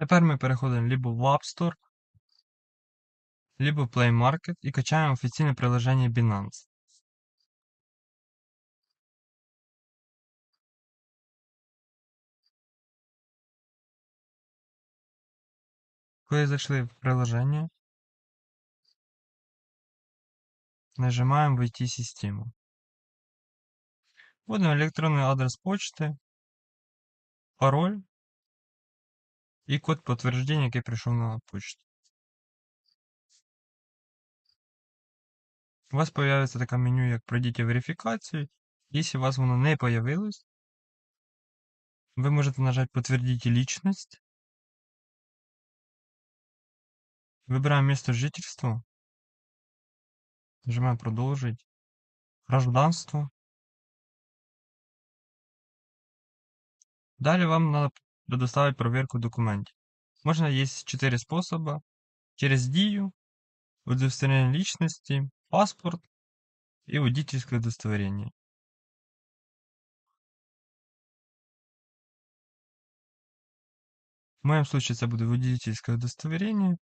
Тепер ми переходимо либо в App Store, либо в Play Market і качаємо офіційне приложення Binance. Коли зайшли в приложення, нажимаємо «Войти в систему». Вводимо електронний адрес почти, пароль і код підтвердження, який прийшов на почту. У вас появиться таке меню, як «Пройдіть верифікацію». Якщо у вас воно не появилось, ви можете нажати «Подтвердите личность». Выбираем место жительства. Нажимаем «Продолжить». Гражданство. Далі вам надо предоставить проверку документів. Можна є 4 способи. Через дію, удостоверение личности, паспорт і водительське удостоверение. В моем случае це буде водительське удостоверение.